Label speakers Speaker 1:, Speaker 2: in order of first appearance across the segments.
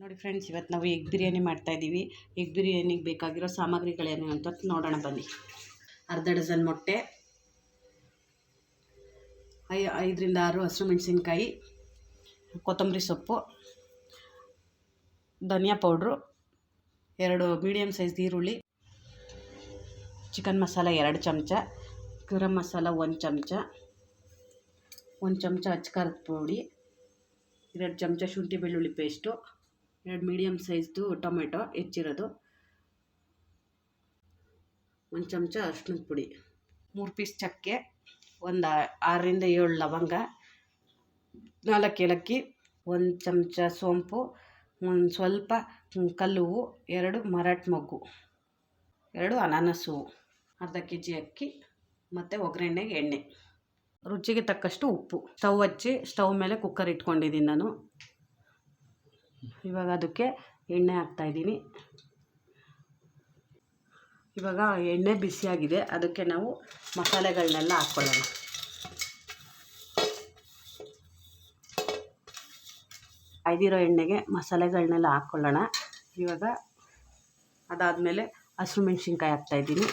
Speaker 1: ನೋಡಿ ಫ್ರೆಂಡ್ಸ್, ಇವತ್ತು ನಾವು ಎಗ್ ಬಿರಿಯಾನಿ ಮಾಡ್ತಾಯಿದ್ದೀವಿ ಎಗ್ ಬಿರಿಯಾನಿಗೆ ಬೇಕಾಗಿರೋ ಸಾಮಗ್ರಿಗಳೇನು ಅಂತ ನೋಡೋಣ, ಬನ್ನಿ. ಅರ್ಧ ಡಜನ್ ಮೊಟ್ಟೆ, ಐ ಐದರಿಂದ ಆರು ಹಸಿರು ಮೆಣಸಿನ್ಕಾಯಿ ಕೊತ್ತಂಬರಿ ಸೊಪ್ಪು, ಧನಿಯಾ ಪೌಡ್ರು, ಎರಡು ಮೀಡಿಯಮ್ ಸೈಜ್ ಈರುಳ್ಳಿ, ಚಿಕನ್ ಮಸಾಲ ಎರಡು ಚಮಚ, ಗರಂ ಮಸಾಲ ಒಂದು ಚಮಚ ಒಂದು ಚಮಚ ಅಚ್ಕಾರದ ಪುಡಿ, ಎರಡು ಚಮಚ ಶುಂಠಿ ಬೆಳ್ಳುಳ್ಳಿ ಪೇಸ್ಟು ಎರಡು ಮೀಡಿಯಮ್ ಸೈಜ್ದು ಟೊಮೆಟೊ ಹೆಚ್ಚಿರೋದು. ಒಂದು ಚಮಚ ಅರ್ಶಿನದ ಪುಡಿ. ಮೂರು ಪೀಸ್ ಚಕ್ಕೆ, ಒಂದು ಆರರಿಂದ ಏಳು ಲವಂಗ, ನಾಲ್ಕು ಏಲಕ್ಕಿ, ಒಂದು ಚಮಚ ಸೋಂಪು, ಒಂದು ಸ್ವಲ್ಪ ಕಲ್ಲು ಹೂವು, ಎರಡು ಮರಾಠ ಮೊಗ್ಗು, ಎರಡು ಅನಾನಸ್ ಅರ್ಧ ಕೆ ಜಿ ಅಕ್ಕಿ ಮತ್ತು ಒಗ್ಗರಣೆಗೆ ಎಣ್ಣೆ. ರುಚಿಗೆ ತಕ್ಕಷ್ಟು ಉಪ್ಪು. ಸ್ಟವ್ ಹಚ್ಚಿ, ಸ್ಟವ್ ಮೇಲೆ ಕುಕ್ಕರ್ ಇಟ್ಕೊಂಡಿದ್ದೀನಿ ನಾನು. ಇವಾಗ ಅದಕ್ಕೆ ಎಣ್ಣೆ ಹಾಕ್ತಾಯಿದ್ದೀನಿ ಇವಾಗ ಎಣ್ಣೆ ಬಿಸಿಯಾಗಿದೆ ಅದಕ್ಕೆ ನಾವು ಮಸಾಲೆಗಳನ್ನೆಲ್ಲ ಹಾಕ್ಕೊಳ್ಳೋಣ. ಕಾಯ್ದಿರೋ ಎಣ್ಣೆಗೆ ಮಸಾಲೆಗಳನ್ನೆಲ್ಲ ಹಾಕ್ಕೊಳ್ಳೋಣ. ಇವಾಗ ಅದಾದಮೇಲೆ ಹಸಿರು ಮೆಣಸಿನ್ಕಾಯಿ ಹಾಕ್ತಾಯಿದ್ದೀನಿ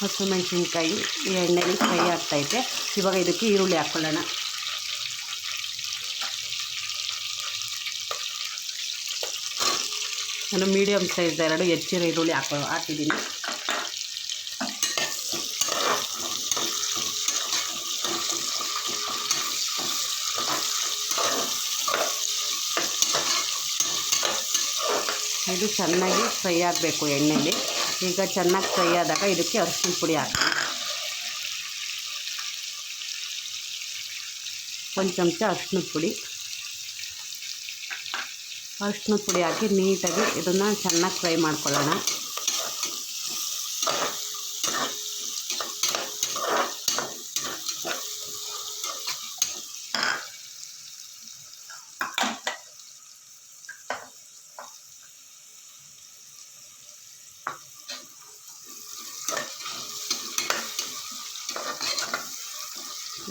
Speaker 1: ಹಸಿರು ಮೆಣಸಿನ್ಕಾಯಿ ಈ ಎಣ್ಣೆಲಿ ಫ್ರೈ ಆಗ್ತೈತೆ. ಇವಾಗ ಇದಕ್ಕೆ ಈರುಳ್ಳಿ ಹಾಕ್ಕೊಳ್ಳೋಣ ನಾನು ಮೀಡಿಯಮ್ ಸೈಜ್ ಎರಡು ಹೆಚ್ಚಿನ ಈರುಳ್ಳಿ ಹಾಕೋ ಹಾಕಿದ್ದೀನಿ. ಇದು ಚೆನ್ನಾಗಿ ಫ್ರೈ ಆಗಬೇಕು ಎಣ್ಣೆಲಿ. ಈಗ ಚೆನ್ನಾಗಿ ಫ್ರೈ ಆದಾಗ ಇದಕ್ಕೆ ಅರಿಶಿನ ಪುಡಿ ಹಾಕಿ. ಒಂದು ಚಮಚ ಅರಿಶಿನ ಪುಡಿ. ಅರಿಶಿನ ಪುಡಿ ಹಾಕಿ ನೀಟಾಗಿ ಇದನ್ನು ಚೆನ್ನಾಗಿ ಫ್ರೈ ಮಾಡ್ಕೊಳ್ಳೋಣ.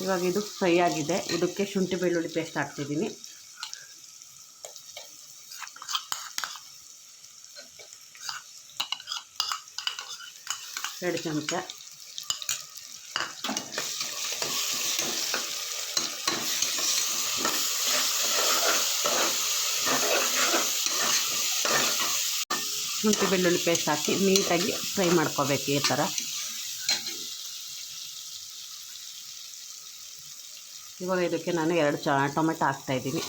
Speaker 1: ಇವಾಗ ಇದು ಫ್ರೈ ಆಗಿದೆ. ಇದಕ್ಕೆ ಶುಂಠಿ ಬೆಳ್ಳುಳ್ಳಿ ಪೇಸ್ಟ್ ಹಾಕ್ತಿದ್ದೀನಿ. ಎರಡು ಚಮಚ. ಶುಂಠಿ ಬೆಳ್ಳುಳ್ಳಿ ಪೇಸ್ಟ್ ಹಾಕಿ ನೀಟಾಗಿ ಫ್ರೈ ಮಾಡ್ಕೋಬೇಕು ಈ ಥರ. ಇವಾಗ ಇದಕ್ಕೆ ನಾನು ಎರಡು ಚ ಟೊಮೆಟೊ ಹಾಕ್ತಾಯಿದ್ದೀನಿ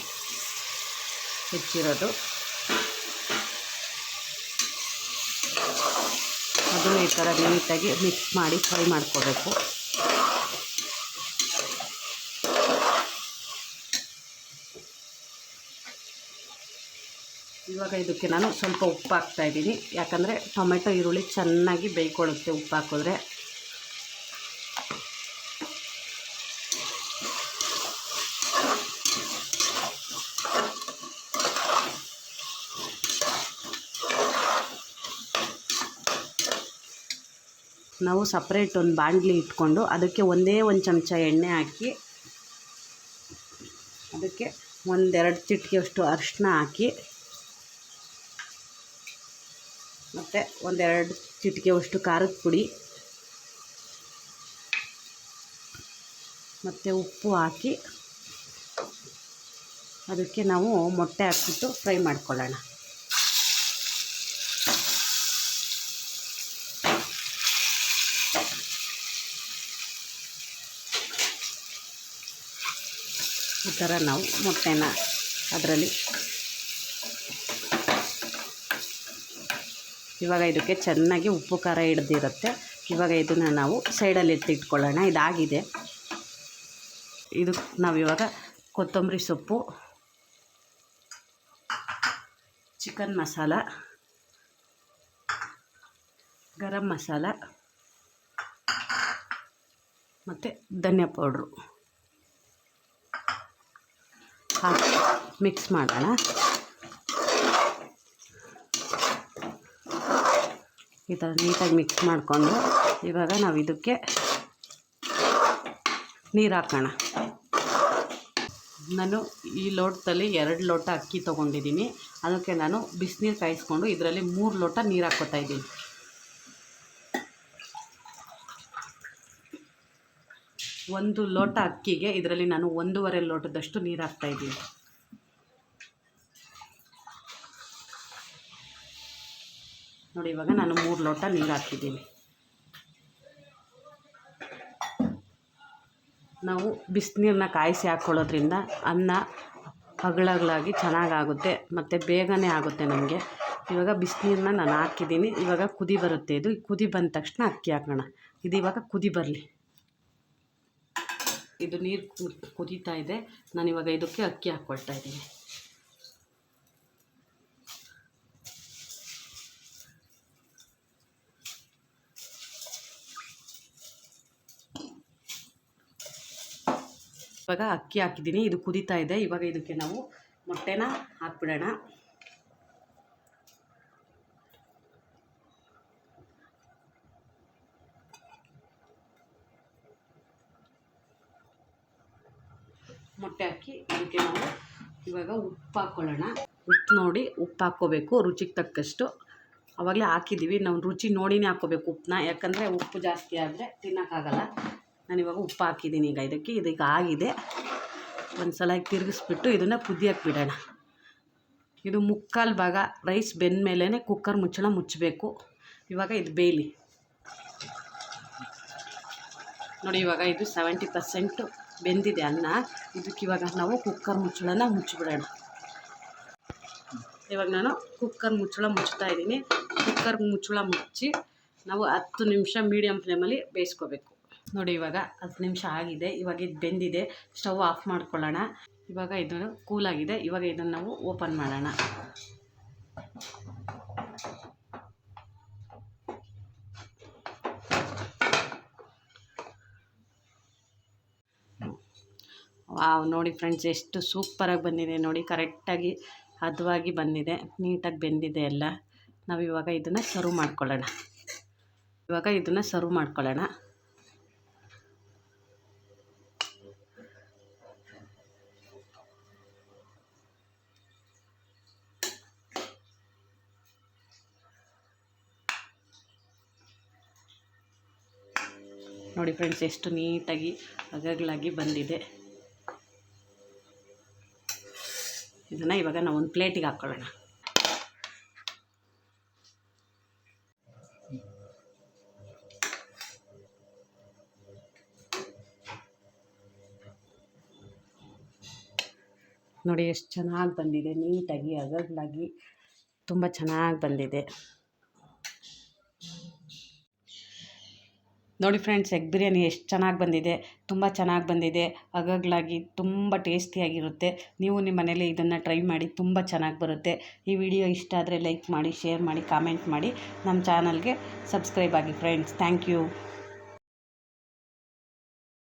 Speaker 1: ಹೆಚ್ಚಿರೋದು. ಅದನ್ನು ಈ ಥರ ನೀಟಾಗಿ ಮಿಕ್ಸ್ ಮಾಡಿ ಫ್ರೈ ಮಾಡ್ಕೋಬೇಕು. ಇವಾಗ ಇದಕ್ಕೆ ನಾನು ಸ್ವಲ್ಪ ಉಪ್ಪು ಹಾಕ್ತಾಯಿದ್ದೀನಿ ಯಾಕಂದರೆ ಟೊಮೆಟೊ ಈರುಳ್ಳಿ ಚೆನ್ನಾಗಿ ಬೇಯ್ಕೊಳ್ಳುತ್ತೆ ಉಪ್ಪು ಹಾಕಿದ್ರೆ. ನಾವು ಸಪ್ರೇಟ್ ಒಂದು ಬಾಣಲಿ ಇಟ್ಕೊಂಡು ಅದಕ್ಕೆ ಒಂದೇ ಒಂದು ಚಮಚ ಎಣ್ಣೆ ಹಾಕಿ, ಅದಕ್ಕೆ ಒಂದೆರಡು ಚಿಟಿಕೆಯಷ್ಟು ಅರಿಶಿನ ಹಾಕಿ, ಮತ್ತು ಒಂದೆರಡು ಚಿಟಿಕೆಯಷ್ಟು ಖಾರದ ಪುಡಿ, ಮತ್ತು ಉಪ್ಪು ಹಾಕಿ, ಅದಕ್ಕೆ ನಾವು ಮೊಟ್ಟೆ ಹಾಕ್ಬಿಟ್ಟು ಫ್ರೈ ಮಾಡ್ಕೊಳ್ಳೋಣ. ಈ ಥರ ನಾವು ಮೊಟ್ಟೆನ ಅದರಲ್ಲಿ ಇವಾಗ ಇದಕ್ಕೆ ಚೆನ್ನಾಗಿ ಉಪ್ಪು ಖಾರ ಹಿಡ್ದಿರುತ್ತೆ. ಇವಾಗ ಇದನ್ನು ನಾವು ಸೈಡಲ್ಲಿ ಎತ್ತಿಟ್ಕೊಳ್ಳೋಣ ಇದಾಗಿದೆ. ಇದು ನಾವು ಇವಾಗ ಕೊತ್ತಂಬರಿ ಸೊಪ್ಪು, ಚಿಕನ್ ಮಸಾಲ, ಗರಂ ಮಸಾಲ ಮತ್ತು ಧನಿಯಾ ಪೌಡ್ರು. ಹಾಕಿ ಮಿಕ್ಸ್ ಮಾಡೋಣ. ಈ ಥರ ನೀಟಾಗಿ ಮಿಕ್ಸ್ ಮಾಡಿಕೊಂಡು ಇವಾಗ ನಾವು ಇದಕ್ಕೆ ನೀರು ಹಾಕೋಣ. ನಾನು ಈ ಲೋಟದಲ್ಲಿ ಎರಡು ಲೋಟ ಅಕ್ಕಿ ತೊಗೊಂಡಿದ್ದೀನಿ. ಅದಕ್ಕೆ ನಾನು ಬಿಸಿನೀರು ಕಾಯಿಸ್ಕೊಂಡು ಇದರಲ್ಲಿ ಮೂರು ಲೋಟ ನೀರು ಹಾಕ್ಕೋತಾ ಇದ್ದೀನಿ. ಒಂದು ಲೋಟ ಅಕ್ಕಿಗೆ ಇದರಲ್ಲಿ ನಾನು ಒಂದೂವರೆ ಲೋಟದಷ್ಟು ನೀರು ಹಾಕ್ತಾ ಇದ್ದೀನಿ. ನೋಡಿ, ಇವಾಗ ನಾನು ಮೂರು ಲೋಟ ನೀರು ಹಾಕಿದ್ದೀನಿ ನಾವು ಬಿಸಿನೀರನ್ನ ಕಾಯಿಸಿ ಹಾಕ್ಕೊಳ್ಳೋದ್ರಿಂದ ಅನ್ನ ಹಗಳಗಳಾಗಿ ಚೆನ್ನಾಗಾಗುತ್ತೆ, ಮತ್ತು ಬೇಗನೆ ಆಗುತ್ತೆ ನಮಗೆ. ಇವಾಗ ಬಿಸಿನೀರನ್ನ ನಾನು ಹಾಕಿದ್ದೀನಿ. ಇವಾಗ ಕುದಿ ಬರುತ್ತೆ ಇದು. ಕುದಿ ಬಂದ ತಕ್ಷಣ ಅಕ್ಕಿ ಹಾಕೋಣ. ಇದು ಇವಾಗ ಕುದಿ ಬರಲಿ. ಇದು ನೀರು ಕುದೀತಾ ಇದೆ. ನಾನು ಇವಾಗ ಇದಕ್ಕೆ ಅಕ್ಕಿ ಹಾಕ್ಕೊಳ್ತಾ ಇದ್ದೀನಿ. ಇವಾಗ ಅಕ್ಕಿ ಹಾಕಿದ್ದೀನಿ. ಇದು ಕುದೀತಾ ಇದೆ. ಇವಾಗ ಇದಕ್ಕೆ ನಾವು ಮೊಟ್ಟೆನ ಹಾಕ್ಬಿಡೋಣ. ಮೊಟ್ಟೆ ಹಾಕಿ ಅದಕ್ಕೆ ನಾವು ಇವಾಗ ಉಪ್ಪು ಹಾಕ್ಕೊಳ್ಳೋಣ ಉಪ್ಪು ನೋಡಿ ಉಪ್ಪು ಹಾಕ್ಕೋಬೇಕು, ರುಚಿಗೆ ತಕ್ಕಷ್ಟು. ಅವಾಗಲೇ ಹಾಕಿದ್ದೀವಿ, ನಾವು ರುಚಿ ನೋಡಿನೇ ಹಾಕ್ಕೋಬೇಕು ಉಪ್ಪನ್ನ. ಯಾಕಂದರೆ ಉಪ್ಪು ಜಾಸ್ತಿ ಆದರೆ ತಿನ್ನೋಕ್ಕಾಗಲ್ಲ. ಇವಾಗ ಉಪ್ಪು ಹಾಕಿದ್ದೀನಿ ಈಗ, ಇದಕ್ಕೆ ಇದಕ್ಕೆ ಆಗಿದೆ. ಒಂದು ಸಲ ತಿರುಗಿಸ್ಬಿಟ್ಟು ಇದನ್ನು ಕುದಿಯಕ್ಕೆ ಬಿಡೋಣ ಇದು ಮುಕ್ಕಾಲು ಭಾಗ ರೈಸ್ ಬೆಂದ ಮೇಲೇ ಕುಕ್ಕರ್ ಮುಚ್ಚಳ ಮುಚ್ಚಬೇಕು. ಇವಾಗ ಇದು ಬೇಯಲಿ. ನೋಡಿ ಇವಾಗ ಇದು ಸೆವೆಂಟಿ ಪರ್ಸೆಂಟು ಬೆಂದಿದೆ ಅನ್ನ. ಇದಕ್ಕೆ ಇವಾಗ ನಾವು ಕುಕ್ಕರ್ ಮುಚ್ಚಳನ ಮುಚ್ಚಿಬಿಡೋಣ. ಇವಾಗ ನಾನು ಕುಕ್ಕರ್ ಮುಚ್ಚಳ ಮುಚ್ತಾ ಇದ್ದೀನಿ. ಕುಕ್ಕರ್ ಮುಚ್ಚಳ ಮುಚ್ಚಿ ನಾವು ಹತ್ತು ನಿಮಿಷ ಮೀಡಿಯಮ್ ಫ್ಲೇಮಲ್ಲಿ ಬೇಯಿಸ್ಕೋಬೇಕು. ನೋಡಿ ಇವಾಗ ಹತ್ತು ನಿಮಿಷ ಆಗಿದೆ. ಇವಾಗ ಇದು ಬೆಂದಿದೆ. ಸ್ಟವ್ ಆಫ್ ಮಾಡ್ಕೊಳ್ಳೋಣ. ಇವಾಗ ಇದು ಕೂಲಾಗಿದೆ ಇವಾಗ ಇದನ್ನು ನಾವು ಓಪನ್ ಮಾಡೋಣ. ವಾವ್, ನೋಡಿ ಫ್ರೆಂಡ್ಸ್, ಎಷ್ಟು ಸೂಪರಾಗಿ ಬಂದಿದೆ, ನೋಡಿ, ಕರೆಕ್ಟಾಗಿ, ಹದವಾಗಿ ಬಂದಿದೆ, ನೀಟಾಗಿ ಬೆಂದಿದೆ ಎಲ್ಲ. ನಾವು ಇವಾಗ ಇದನ್ನು ಸರ್ವ್ ಮಾಡ್ಕೊಳ್ಳೋಣ. ಇವಾಗ ಇದನ್ನು ಸರ್ವ್ ಮಾಡ್ಕೊಳ್ಳೋಣ. ನೋಡಿ ಫ್ರೆಂಡ್ಸ್, ಎಷ್ಟು ನೀಟಾಗಿ ಅಗಗಳಾಗಿ ಬಂದಿದೆ. ಇದನ್ನು ಇವಾಗ ನಾವು ಒಂದು ಪ್ಲೇಟಿಗೆ ಹಾಕ್ಕೊಳ್ಳೋಣ. ನೋಡಿ, ಎಷ್ಟು ಚೆನ್ನಾಗಿ ಬಂದಿದೆ. ನೀಟಾಗಿ ಅಗಲಾಗಿ ತುಂಬ ಚೆನ್ನಾಗಿ ಬಂದಿದೆ. ನೋಡಿ ಫ್ರೆಂಡ್ಸ್, ಎಗ್ ಬಿರಿಯಾನಿ ಎಷ್ಟು ಚೆನ್ನಾಗಿ ಬಂದಿದೆ, ತುಂಬ ಚೆನ್ನಾಗಿ ಬಂದಿದೆ ಅಗಗಳಾಗಿ ತುಂಬ ಟೇಸ್ಟಿಯಾಗಿರುತ್ತೆ. ನೀವು ನಿಮ್ಮ ಮನೇಲಿ ಇದನ್ನು ಟ್ರೈ ಮಾಡಿ, ತುಂಬ ಚೆನ್ನಾಗಿ ಬರುತ್ತೆ. ಈ ವಿಡಿಯೋ ಇಷ್ಟ ಆದರೆ ಲೈಕ್ ಮಾಡಿ, ಶೇರ್ ಮಾಡಿ, ಕಾಮೆಂಟ್ ಮಾಡಿ. ನಮ್ಮ ಚಾನಲ್ಗೆ ಸಬ್ಸ್ಕ್ರೈಬ್ ಆಗಿ ಫ್ರೆಂಡ್ಸ್, ಥ್ಯಾಂಕ್ ಯು.